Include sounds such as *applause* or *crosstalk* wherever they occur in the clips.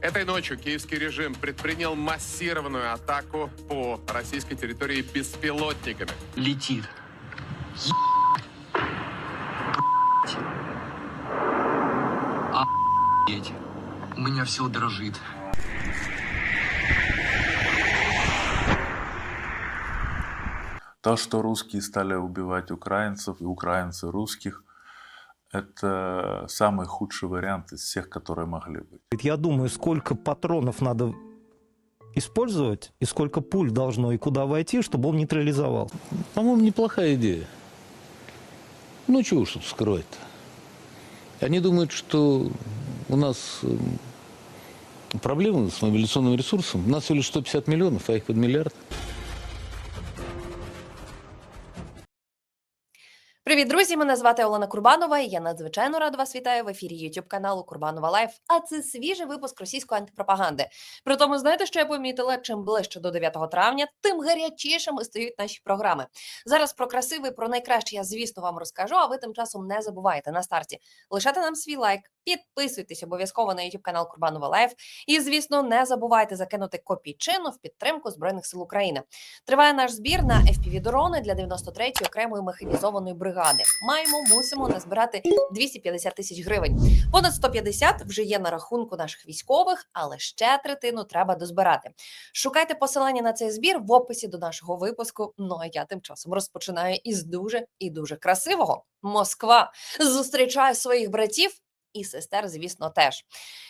Этой ночью киевский режим предпринял массированную атаку по российской территории беспилотниками. летит. Охуеть. У меня все дрожит. То, что русские стали убивать украинцев и украинцы русских, это самый худший вариант из всех, которые могли быть. Я думаю, сколько патронов надо использовать, и сколько пуль должно и куда войти, чтобы он нейтрализовал. По-моему, неплохая идея. Ну, чего уж тут скрывать-то. Они думают, что у нас эм, проблемы с мобилизационным ресурсом. У нас всего лишь 150 миллионов, а их под миллиард. Привіт, друзі! Мене звати Олена Курбанова. і Я надзвичайно рада вас вітаю в ефірі YouTube каналу Курбанова Лайф. А це свіжий випуск російської антипропаганди. При тому, знаєте, що я помітила? Чим ближче до 9 травня, тим гарячішими стають наші програми. Зараз про красивий, про найкраще я звісно вам розкажу. А ви тим часом не забувайте на старті лишати нам свій лайк, підписуйтесь обов'язково на YouTube канал Курбанова Лайф. І звісно, не забувайте закинути копійчину в підтримку збройних сил України. Триває наш збір на fpv дрони для 93-ї окремої механізованої бригади. Маємо, мусимо назбирати 250 тисяч гривень. Понад 150 вже є на рахунку наших військових, але ще третину треба дозбирати. Шукайте посилання на цей збір в описі до нашого випуску. Ну а я тим часом розпочинаю із дуже і дуже красивого. Москва зустрічає своїх братів. І сестер, звісно, теж.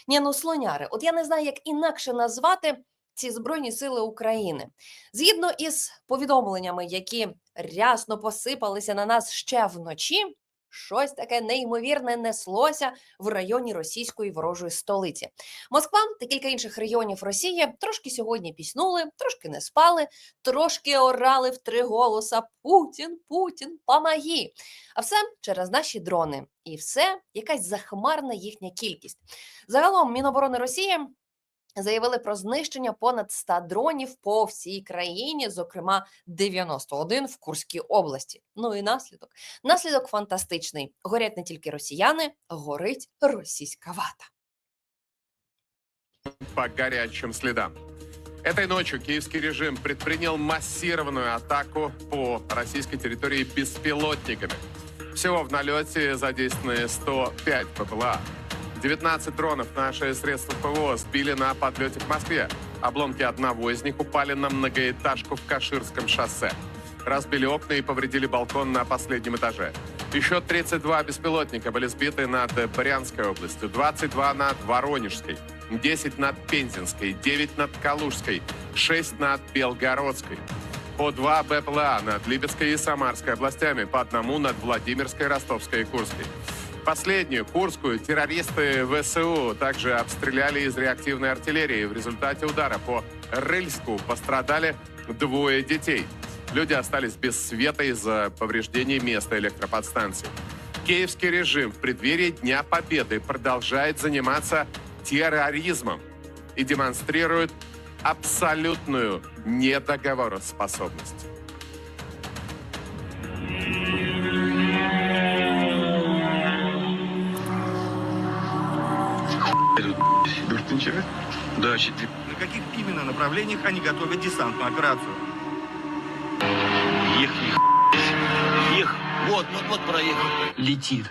Ні, ну слоняри, от я не знаю, як інакше назвати ці Збройні Сили України. Згідно із повідомленнями, які рясно посипалися на нас ще вночі, щось таке неймовірне неслося в районі російської ворожої столиці. Москва та кілька інших регіонів Росії трошки сьогодні піснули, трошки не спали, трошки орали в три голоса: Путін, Путін, помоги! А все через наші дрони. І все якась захмарна їхня кількість. Загалом Міноборони Росії заявили про знищення понад 100 дронів по всій країні, зокрема 91 в Курській області. Ну і наслідок. Наслідок фантастичний. Горять не тільки росіяни, горить російська вата. по горячим следам. Этой ночью киевский режим предпринял массированную атаку по российской территории беспилотниками. Всего в налете задействованы 105 ППЛА. 19 дронов наши средства ПВО сбили на подлете к Москве. Обломки одного из них упали на многоэтажку в Каширском шоссе. Разбили окна и повредили балкон на последнем этаже. Еще 32 беспилотника были сбиты над Брянской областью, 22 над Воронежской, 10 над Пензенской, 9 над Калужской, 6 над Белгородской. По два БПЛА над Липецкой и Самарской областями, по одному над Владимирской, Ростовской и Курской. Последнюю, Курскую, террористы ВСУ также обстреляли из реактивной артиллерии. В результате удара по Рыльску пострадали двое детей. Люди остались без света из-за повреждений места электроподстанции. Киевский режим в преддверии Дня Победы продолжает заниматься терроризмом и демонстрирует абсолютную недоговороспособность. Да, четыре. На каких именно направлениях они готовят десантную операцию? Их, их, их. Вот, вот, вот проехал. Летит.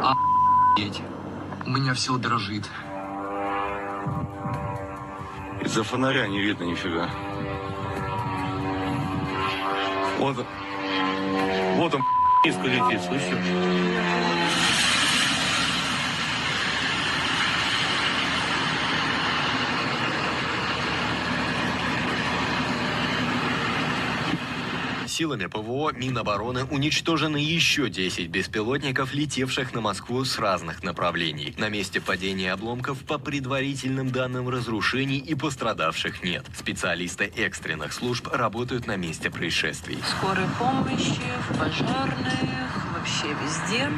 Охуеть. У меня все дрожит. Из-за фонаря не видно нифига. Вот он. Вот он низко летит, Силами ПВО Минобороны уничтожены еще 10 беспилотников, летевших на Москву с разных направлений. На месте падения обломков по предварительным данным разрушений и пострадавших нет. Специалисты экстренных служб работают на месте происшествий. скорой помощи, пожарных, вообще везде.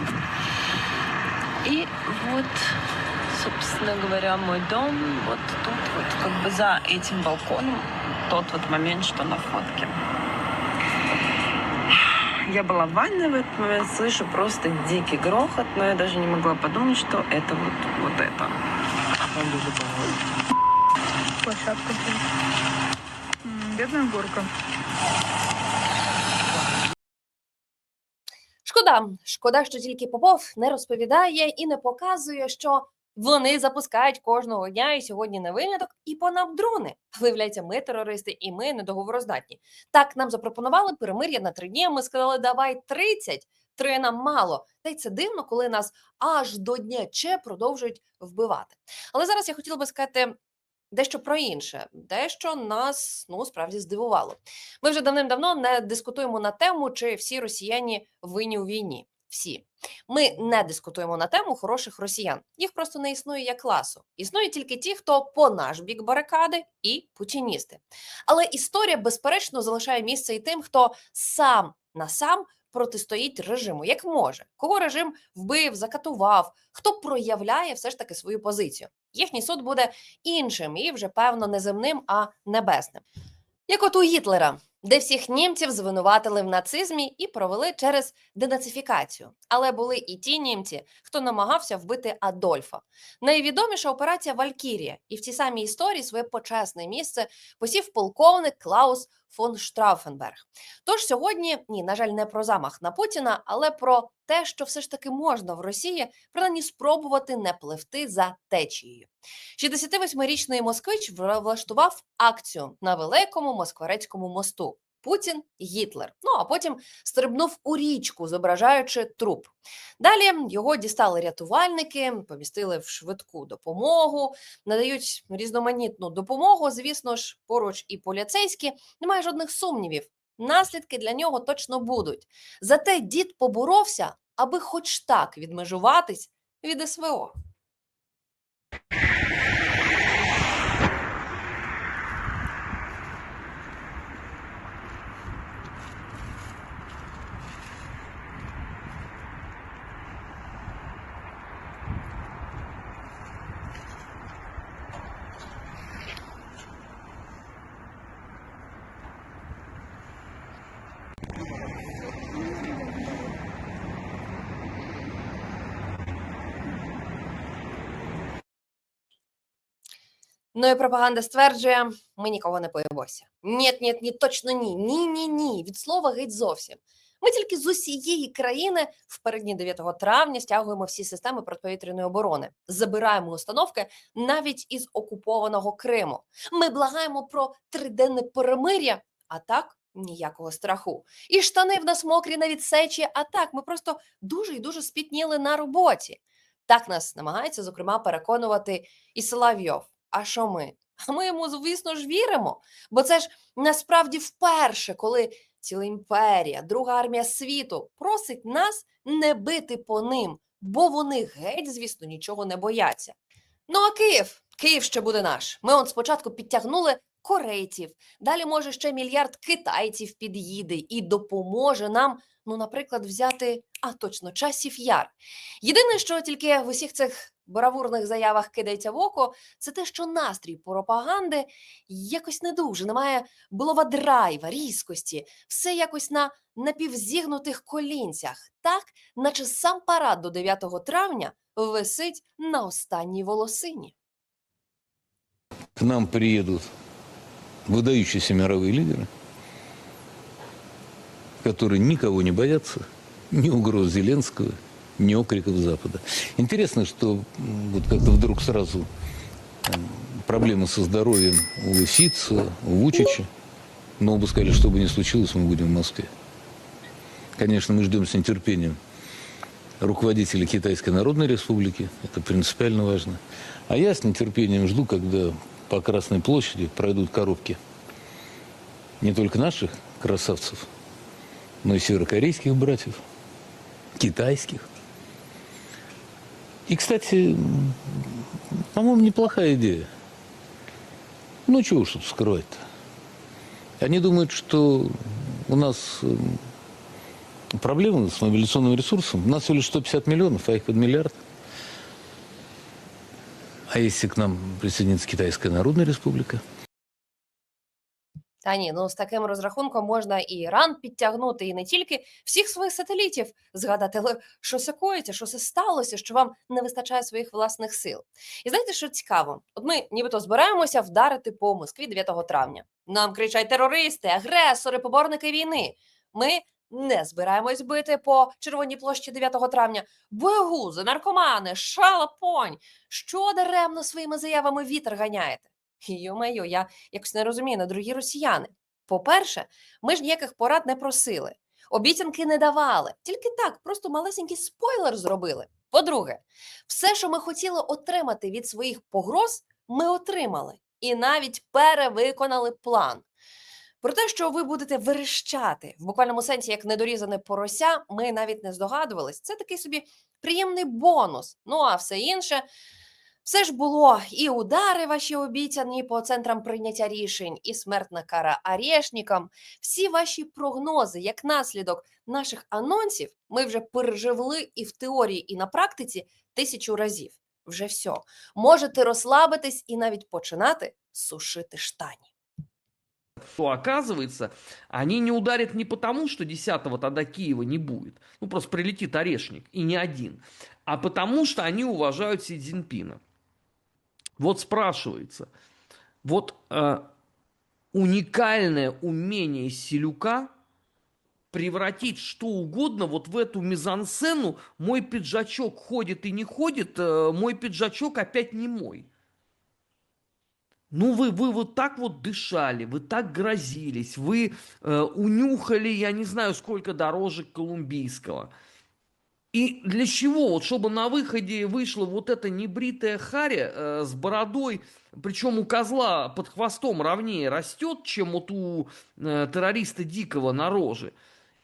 И вот, собственно говоря, мой дом вот тут вот, как бы за этим балконом, тот вот момент, что на фотке. Я была в ванной в этот момент, слышу просто дикий грохот, но я даже не могла подумать, что это вот, вот это. Я дуже боялась. Площадка. Бедная горка. Шкода, шкода, що тільки Попов не розповідає і не показує, що вони запускають кожного дня, і сьогодні не виняток, і по нам дрони. Виявляється, ми терористи, і ми недоговороздатні. Так нам запропонували перемир'я на три дні. Ми сказали, давай 30, три нам мало. Та й це дивно, коли нас аж до дня Че продовжують вбивати. Але зараз я хотіла би сказати. Дещо про інше, дещо нас ну справді здивувало. Ми вже давним-давно не дискутуємо на тему, чи всі росіяни винні у війні. Всі ми не дискутуємо на тему хороших росіян. Їх просто не існує як класу. Існують тільки ті, хто по наш бік барикади і путіністи. Але історія, безперечно, залишає місце і тим, хто сам на сам протистоїть режиму, як може, кого режим вбив, закатував, хто проявляє все ж таки свою позицію. Їхній суд буде іншим і вже певно не земним, а небесним. Як от у Гітлера, де всіх німців звинуватили в нацизмі і провели через денацифікацію. Але були і ті німці, хто намагався вбити Адольфа. Найвідоміша операція Валькірія, і в цій самій історії своє почесне місце посів полковник Клаус фон Штрафенберг. Тож сьогодні ні, на жаль, не про замах на Путіна, але про те, що все ж таки можна в Росії принаймні спробувати не пливти за течією. 68-річний москвич влаштував акцію на великому москворецькому мосту. Путін Гітлер. Ну а потім стрибнув у річку, зображаючи труп. Далі його дістали рятувальники, помістили в швидку допомогу, надають різноманітну допомогу. Звісно ж, поруч і поліцейські. Немає жодних сумнівів. Наслідки для нього точно будуть. Зате дід поборовся, аби хоч так відмежуватись від СВО. Ну і пропаганда стверджує: ми нікого не боїмося. Ні, ні, ні, точно ні. Ні, ні, ні. Від слова геть зовсім. Ми тільки з усієї країни в передні 9 травня стягуємо всі системи протиповітряної оборони, забираємо установки навіть із окупованого Криму. Ми благаємо про триденне перемир'я, а так ніякого страху. І штани в нас мокрі на відсечі, а так ми просто дуже і дуже спітніли на роботі. Так нас намагається, зокрема, переконувати і Соловйов. А що ми? *laughs* А ми йому, звісно ж, віримо. Бо це ж насправді вперше, коли ціла імперія, друга армія світу просить нас не бити по ним, бо вони геть, звісно, нічого не бояться. Ну а Київ, Київ ще буде наш. Ми он спочатку підтягнули корейців, далі, може, ще мільярд китайців під'їде і допоможе нам, ну, наприклад, взяти, а точно, часів яр. Єдине, що тільки в усіх цих бравурних заявах кидається в око, це те, що настрій пропаганди якось не дуже, немає булова драйва, різкості, все якось на напівзігнутих колінцях, так, наче сам парад до 9 травня висить на останній волосині. К нам приедут выдающиеся мировые лидеры, которые никого не боятся, ни угроз Зеленского, Ни окриков Запада. Интересно, что вот как-то вдруг сразу проблемы со здоровьем у Лисица, у Вучича. Но оба сказали, что бы ни случилось, мы будем в Москве. Конечно, мы ждем с нетерпением руководителя Китайской Народной Республики. Это принципиально важно. А я с нетерпением жду, когда по Красной площади пройдут коробки не только наших красавцев, но и северокорейских братьев, китайских. И, кстати, по-моему, неплохая идея. Ну, чего уж тут скрывать-то. Они думают, что у нас м, проблемы с мобилизационным ресурсом. У нас всего лишь 150 миллионов, а их под миллиард. А если к нам присоединится Китайская Народная Республика? Та ні, ну з таким розрахунком можна і Іран підтягнути, і не тільки всіх своїх сателітів згадати, але що це коїться, що це сталося, що вам не вистачає своїх власних сил. І знаєте, що цікаво? От ми нібито збираємося вдарити по Москві 9 травня. Нам кричать терористи, агресори, поборники війни. Ми не збираємось бити по Червоній площі 9 травня. Боягузи, наркомани, шалапонь. Що даремно своїми заявами вітер ганяєте? Йо-майо, я якось не розумію, на дорогі росіяни. По-перше, ми ж ніяких порад не просили, обіцянки не давали. Тільки так, просто малесенький спойлер зробили. По-друге, все, що ми хотіли отримати від своїх погроз, ми отримали і навіть перевиконали план. Про те, що ви будете верещати в буквальному сенсі, як недорізане порося, ми навіть не здогадувались. Це такий собі приємний бонус. Ну а все інше. Все ж було і удари ваші обіцяні по центрам прийняття рішень, і смертна кара арешникам. Всі ваші прогнози, як наслідок наших анонсів, ми вже переживли і в теорії, і на практиці тисячу разів. Вже все. Можете розслабитись і навіть починати сушити штані. то оказывается, они не ударят не потому, что 10-го тогда Киева не будет, ну просто прилетит орешник, и не один, а потому, что они уважают Си Цзиньпина. Вот спрашивается, вот э, уникальное умение Селюка превратить что угодно вот в эту мизансцену «мой пиджачок ходит и не ходит, э, мой пиджачок опять не мой». Ну, вы, вы вот так вот дышали, вы так грозились, вы э, унюхали, я не знаю, сколько дорожек колумбийского. И для чего? Вот чтобы на выходе вышла вот эта небритая харя э, с бородой, причем у козла под хвостом ровнее растет, чем вот у э, террориста Дикого на роже.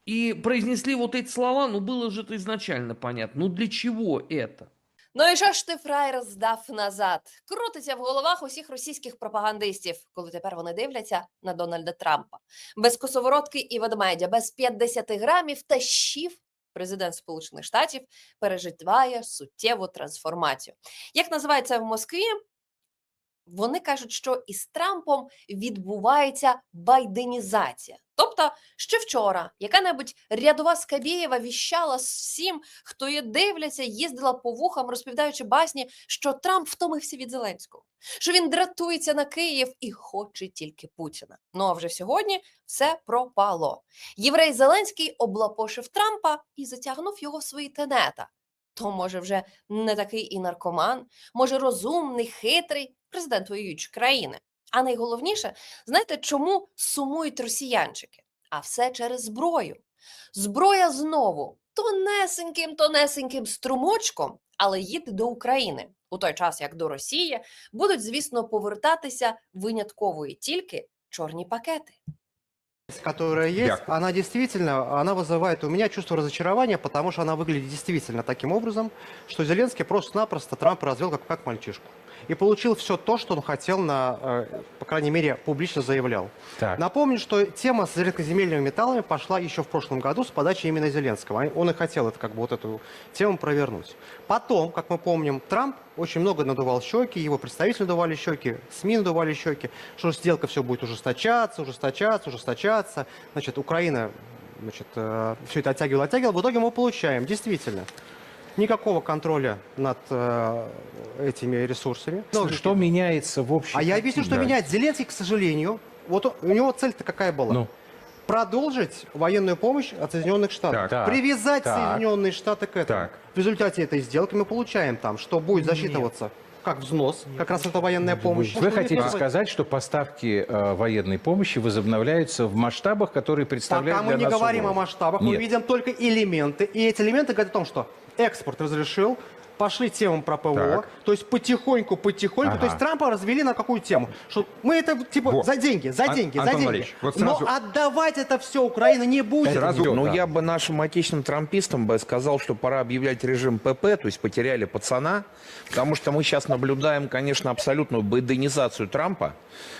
И произнесли вот эти слова, ну было же это изначально понятно. Ну для чего это? Ну і що ж ти фраєр здав назад? Крутиться в головах усіх російських пропагандистів, коли тепер вони дивляться на Дональда Трампа. Без косоворотки і ведмедя, без 50 грамів та щів президент Сполучених Штатів переживає суттєву трансформацію. Як називається в Москві? Вони кажуть, що із Трампом відбувається байденізація. Тобто, ще вчора яка-небудь рядова Скабєєва віщала всім, хто її дивляться, їздила по вухам, розповідаючи басні, що Трамп втомився від Зеленського, що він дратується на Київ і хоче тільки Путіна. Ну а вже сьогодні все пропало. Єврей Зеленський облапошив Трампа і затягнув його в свої тенета. То, може, вже не такий і наркоман, може, розумний, хитрий президент воюючої країни. А найголовніше, знаєте, чому сумують росіянчики? А все через зброю. Зброя знову тонесеньким, тонесеньким струмочком, але їде до України. У той час, як до Росії, будуть, звісно, повертатися винятково і тільки чорні пакети. которая есть, она действительно, она вызывает у меня чувство разочарования, потому что она выглядит действительно таким образом, что Зеленский просто-напросто Трамп развел как, как мальчишку. И получил все то, что он хотел, на, э, по крайней мере, публично заявлял. Напомню, что тема с редкоземельными металлами пошла еще в прошлом году с подачи именно Зеленского. Он и хотел это, как бы, вот эту тему провернуть. Потом, как мы помним, Трамп очень много надувал щеки, его представители надували щеки, СМИ надували щеки, что сделка все будет ужесточаться, ужесточаться, ужесточаться. Значит, Украина значит, все это оттягивала, оттягивала. В итоге мы получаем, действительно, никакого контроля над э, этими ресурсами. Что меняется в общем? А я объясню, что меняет. Зеленский, к сожалению, вот у него цель-то какая была? Ну. Продолжить военную помощь от Соединенных Штатов. Так. Привязать Так. Соединенные Штаты к этому. Так. В результате этой сделки мы получаем там, что будет засчитываться как взнос, как раз это военная помощь. Вы хотите сказать, что поставки э, военной помощи возобновляются в масштабах, которые представляют Пока мы не говорим о угрозу? масштабах, мы Нет. видим только элементы. И эти элементы говорят о том, что экспорт разрешил, пошли темам про ПВО, Так. то есть потихоньку, потихоньку, Ага. то есть Трампа развели на какую тему? Что мы это типа Вот. за деньги, за Ан- деньги, за Антон деньги. Валерьевич, вот Но сразу- отдавать это все Украина не будет. Сразу- Ну, Да. я бы нашим отечественным трампистам бы сказал, что пора объявлять режим ПП, то есть потеряли пацана, потому что мы сейчас наблюдаем, конечно, абсолютную байденизацию Трампа,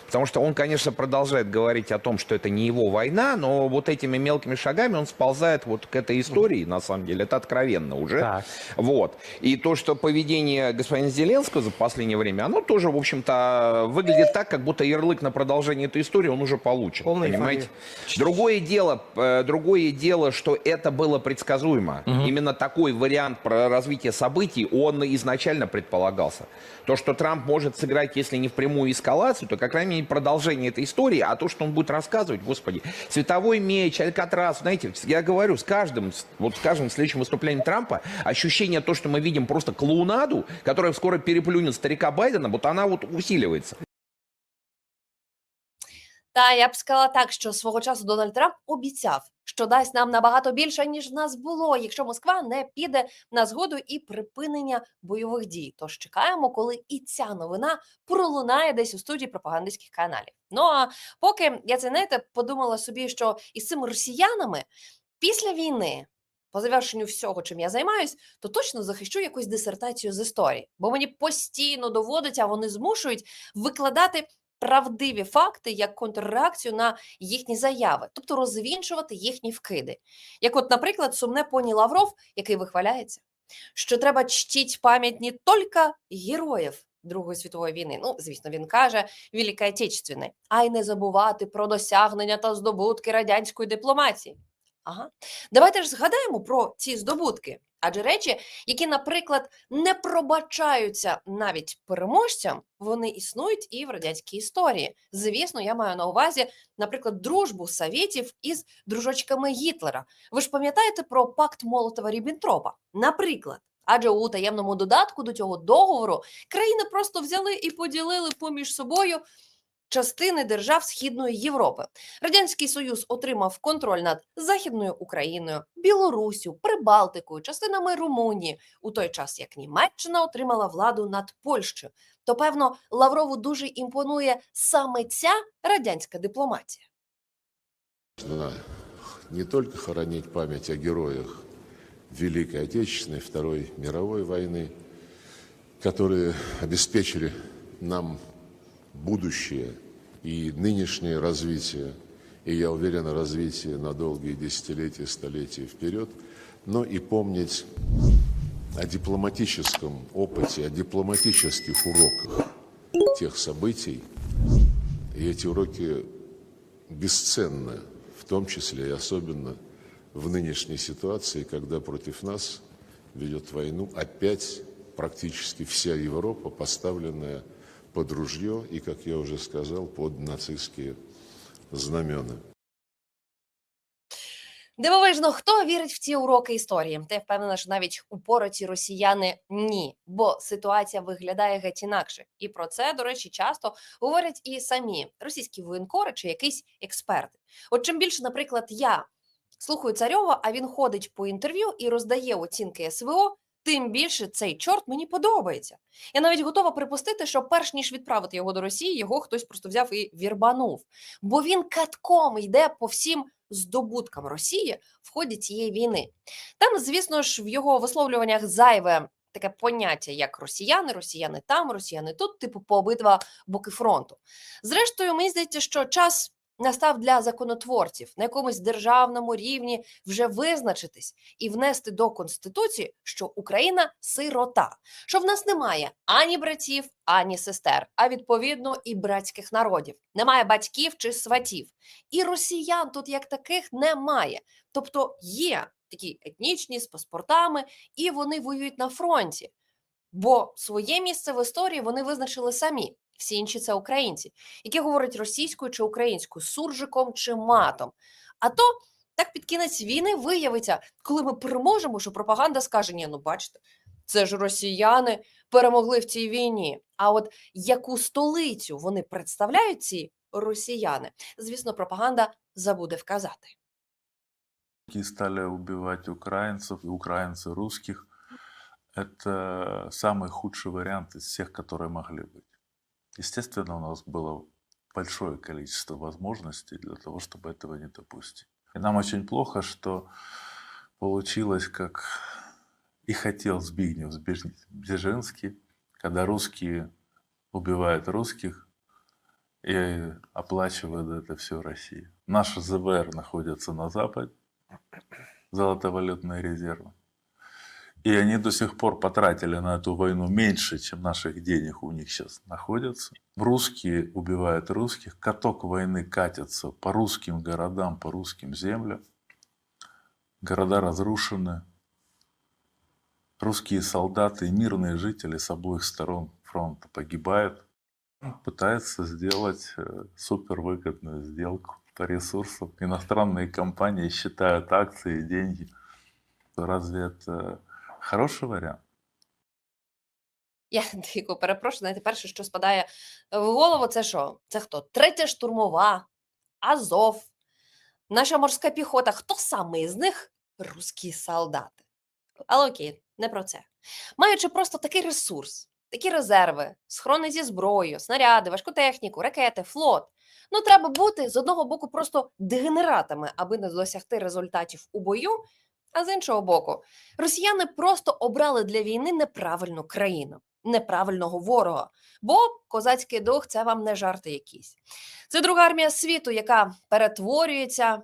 потому что он, конечно, продолжает говорить о том, что это не его война, но вот этими мелкими шагами он сползает вот к этой истории, на самом деле, это откровенно уже. Так. Вот. И то, что поведение господина Зеленского за последнее время, оно тоже, в общем-то, выглядит так, как будто ярлык на продолжение этой истории он уже получен. Полная понимаете? Другое дело, э, другое дело, что это было предсказуемо. Именно такой вариант про развитие событий, он изначально предполагался. То, что Трамп может сыграть, если не в прямую эскалацию, то, как крайней мере, продолжение этой истории, а то, что он будет рассказывать, господи, световой меч, Алькатрас, знаете, я говорю, с каждым, вот с каждым следующим выступлением Трампа ощущение то, что мы видим просто клоунаду, которая скоро переплюнет старика Байдена, вот она вот усиливается. Та я б сказала так, що свого часу Дональд Трамп обіцяв, що дасть нам набагато більше, ніж в нас було, якщо Москва не піде на згоду і припинення бойових дій. Тож чекаємо, коли і ця новина пролунає десь у студії пропагандистських каналів. Ну а поки я це знаєте, подумала собі, що із цими росіянами після війни. По завершенню всього, чим я займаюсь, то точно захищу якусь дисертацію з історії, бо мені постійно доводиться, а вони змушують викладати правдиві факти як контрреакцію на їхні заяви, тобто розвінчувати їхні вкиди. Як, от, наприклад, сумне поні Лавров, який вихваляється, що треба чтіть пам'ять не тільки героїв Другої світової війни, ну, звісно, він каже Великої Отечественної, а й не забувати про досягнення та здобутки радянської дипломатії. Ага. Давайте ж згадаємо про ці здобутки. Адже речі, які, наприклад, не пробачаються навіть переможцям, вони існують і в радянській історії. Звісно, я маю на увазі, наприклад, дружбу Совєтів із дружочками Гітлера. Ви ж пам'ятаєте про пакт Молотова Ріббентропа? Наприклад. Адже у таємному додатку до цього договору країни просто взяли і поділили поміж собою частини держав Східної Європи. Радянський Союз отримав контроль над Західною Україною, Білоруссю, Прибалтикою, частинами Румунії, у той час як Німеччина отримала владу над Польщею. То певно Лаврову дуже імпонує саме ця радянська дипломатія. Не только хоронить память о героях Великой Отечественной, Второй мировой войны, которые обеспечили нам будущее и нынешнее развитие, и, я уверен, развитие на долгие десятилетия, столетия вперед, но и помнить о дипломатическом опыте, о дипломатических уроках тех событий. И эти уроки бесценны, в том числе и особенно в нынешней ситуации, когда против нас ведет войну опять практически вся Европа, поставленная под ружье и, как я уже сказал, под нацистские знамена. Дивовижно, хто вірить в ці уроки історії? Та я впевнена, що навіть упороті росіяни ні, бо ситуація виглядає геть інакше. І про це, до речі, часто говорять і самі російські воєнкори чи якісь експерти. От чим більше, наприклад, я слухаю царьова, а він ходить по інтерв'ю і роздає оцінки СВО. Тим більше цей чорт мені подобається. Я навіть готова припустити, що перш ніж відправити його до Росії, його хтось просто взяв і вірбанув. Бо він катком йде по всім здобуткам Росії в ході цієї війни. Там, звісно ж, в його висловлюваннях зайве таке поняття, як росіяни, росіяни там, росіяни тут, типу по обидва боки фронту. Зрештою, мені здається, що час настав для законотворців на якомусь державному рівні вже визначитись і внести до конституції, що Україна сирота, що в нас немає ані братів, ані сестер, а відповідно і братських народів. Немає батьків чи сватів. І росіян тут як таких немає. Тобто є такі етнічні з паспортами, і вони воюють на фронті. Бо своє місце в історії вони визначили самі Всі інші це українці, які говорять російською чи українською, суржиком чи матом. А то так під кінець війни виявиться, коли ми переможемо, що пропаганда скаже: ні, ну бачите, це ж росіяни перемогли в цій війні. А от яку столицю вони представляють ці росіяни, звісно, пропаганда забуде вказати. Русские стали убивать украинцев, и украинцы русских. Это самый худший вариант из всех, которые могли быть. Естественно, у нас было большое количество возможностей для того, чтобы этого не допустить. И нам очень плохо, что получилось, как и хотел Збигнев Бжезинский, когда русские убивают русских и оплачивают это все Россия. Наши ЗВР находятся на Западе, золотовалютные резервы. И они до сих пор потратили на эту войну меньше, чем наших денег у них сейчас находится. Русские убивают русских, каток войны катится по русским городам, по русским землям. Города разрушены. Русские солдаты и мирные жители с обоих сторон фронта погибают. Пытается сделать э, супервыгодную сделку по ресурсам. Иностранные компании считают акции и деньги. Разве это хороший вариант? Я *laughs* дико перепрошую, знаєте, перше, що спадає в голову, це що? Це хто? Третя штурмова, Азов, наша морська піхота. Хто саме із них русські солдати? Але окей, не про це. Маючи просто такий ресурс, такі резерви, схорони зі зброєю, снаряди, важку техніку, ракети, флот. Ну, треба бути з одного боку просто дегенератами, аби не досягти результатів у бою. А з іншого боку, росіяни просто обрали для війни неправильну країну, неправильного ворога. Бо козацький дух це вам не жарти якісь. Це друга армія світу, яка перетворюється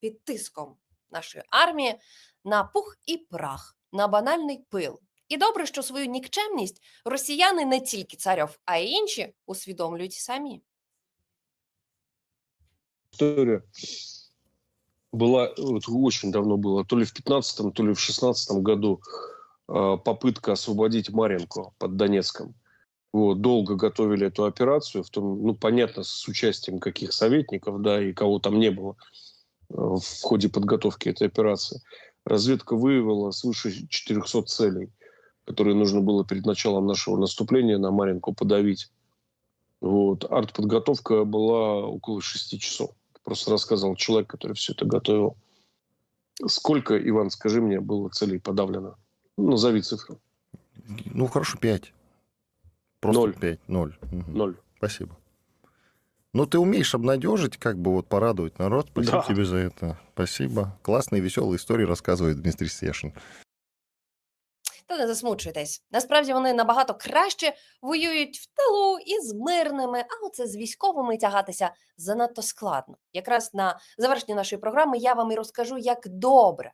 під тиском нашої армії на пух і прах, на банальний пил. І добре, що свою нікчемність росіяни не тільки царьов, а й інші усвідомлюють самі. история была, вот очень давно было, то ли в 15 то ли в 16 году э, попытка освободить Маренко под Донецком. Вот, долго готовили эту операцию, в том, ну, понятно, с участием каких советников, да, и кого там не было э, в ходе подготовки этой операции. Разведка выявила свыше 400 целей, которые нужно было перед началом нашего наступления на Маренко подавить. Вот. Артподготовка была около 6 часов. Просто рассказывал человек, который все это готовил. Сколько, Иван, скажи мне, было целей подавлено? Ну, назови цифру. Ну, хорошо, 5. Просто Ноль. 5. Ноль. Мгм. Ноль. Спасибо. Ну, ты умеешь обнадежить, как бы вот порадовать народ. Спасибо Да. тебе за это. Спасибо. Классные, веселые истории рассказывает Дмитрий Стешин. Та не засмучуйтесь. Насправді вони набагато краще воюють в тилу і з мирними, а оце з військовими тягатися занадто складно. Якраз на завершенні нашої програми я вам і розкажу, як добре.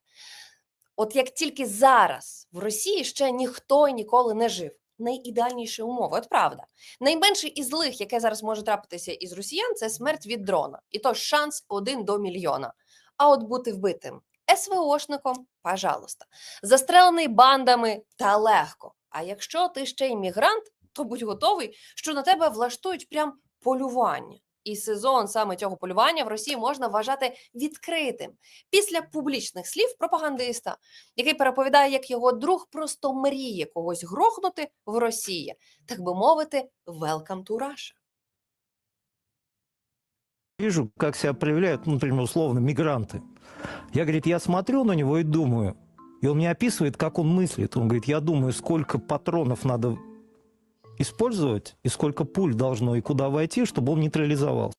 От як тільки зараз в Росії ще ніхто ніколи не жив. Найідеальніші умови, от правда. Найменше із злих, яке зараз може трапитися із росіян, це смерть від дрона. І то шанс один до мільйона. А от бути вбитим СВОшником, пожалуйста. Застрелений бандами та легко. А якщо ти ще й мігрант, то будь готовий, що на тебе влаштують прям полювання. І сезон саме цього полювання в Росії можна вважати відкритим після публічних слів пропагандиста, який переповідає, як його друг просто мріє когось грохнути в Росії, так би мовити, welcome to Russia. Вижу, как себя проявляют, ну, например, условно, мигранты. Я, говорит, я смотрю на него и думаю. И он мне описывает, как он мыслит. Он говорит, я думаю, сколько патронов надо использовать, и сколько пуль должно и куда войти, чтобы он нейтрализовался.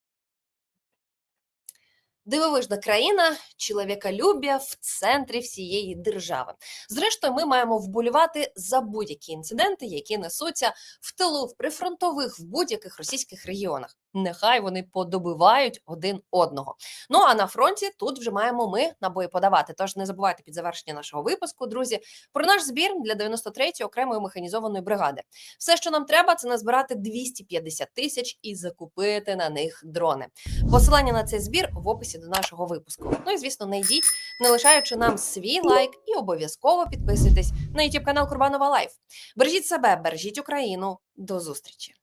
Дивовижна країна, чоловіколюбя в центрі всієї держави. Зрештою, ми маємо вболівати за будь-які інциденти, які несуться в тилу, в прифронтових, в будь-яких російських регіонах. Нехай вони подобивають один одного. Ну а на фронті тут вже маємо ми набої подавати. Тож не забувайте під завершення нашого випуску, друзі, про наш збір для 93-ї окремої механізованої бригади. Все, що нам треба, це назбирати 250 тисяч і закупити на них дрони. Посилання на цей збір в описі до нашого випуску. Ну і звісно, не йдіть, не лишаючи нам свій лайк і обов'язково підписуйтесь на YouTube канал Курбанова Лайф. Бережіть себе, бережіть Україну. До зустрічі!